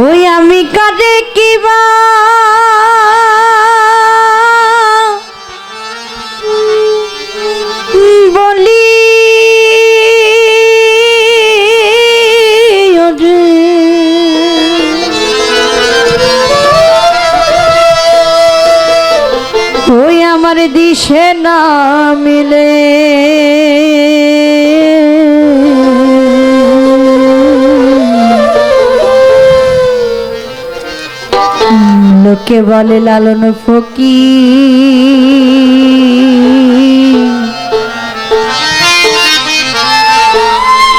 ওই আমি কাজে কিবা বলি। ওই আমার দিশে না মিলে লোকে বলে লালন ফকি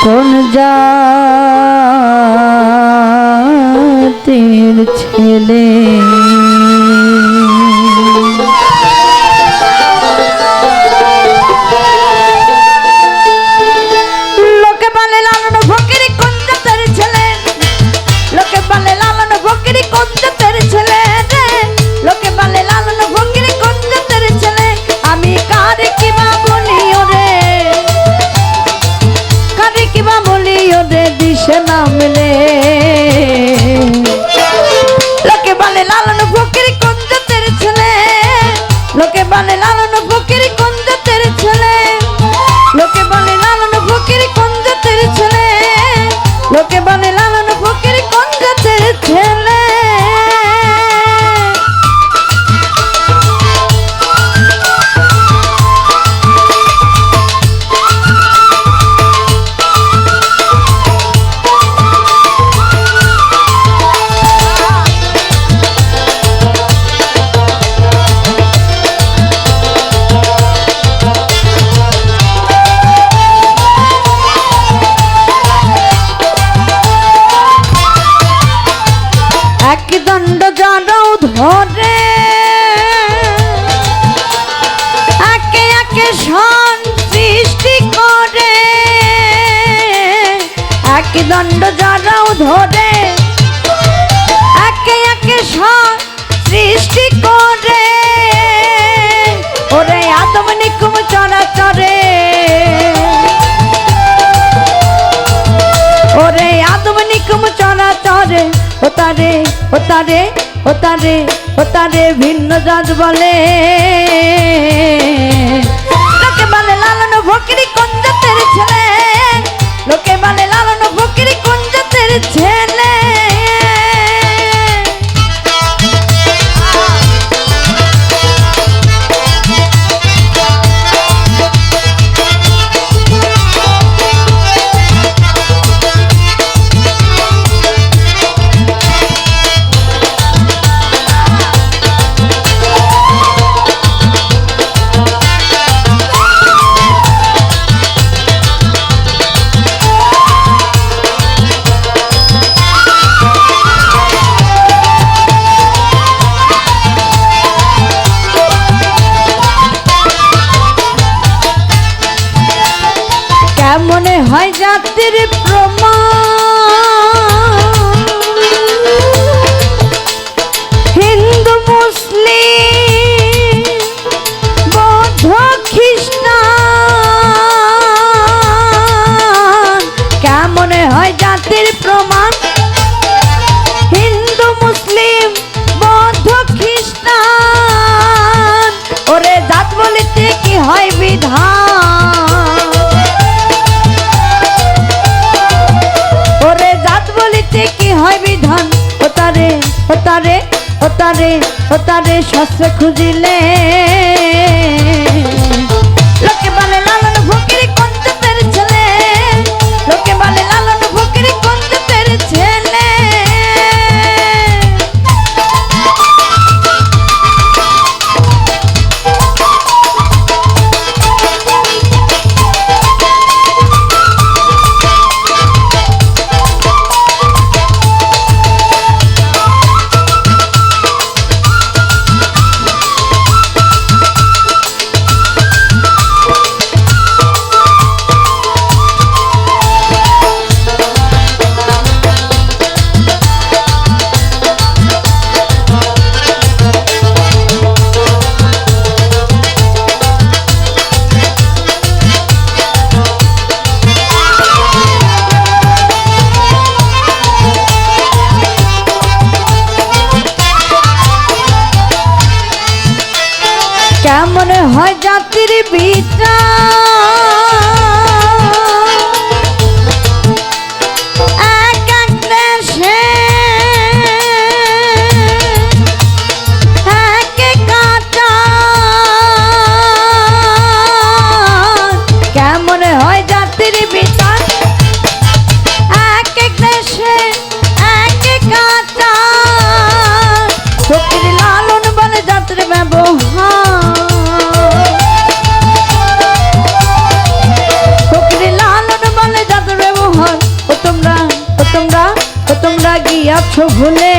কোন জাতের লোকে বলে একে একে সন সৃষ্টি করে। এক দণ্ড জানাও ধরে। একে একে সন সৃষ্টি করে। ওরে আদম নিকুম চরাচরে। ওরে আদম নিকুম চরাচরে। ও তারে ও তারে, ও ভিন্ন জাত বলে। লোকে বলে লালন ফকিরি কোন জাতের লোকে বলে জাতির প্রমাণ। হিন্দু মুসলিম বৌদ্ধ খ্রিস্টান কেমন হয় জাতির ও তারে ও তারে ও খুঁজিলে। Margarita. গিয়াছ ভুলে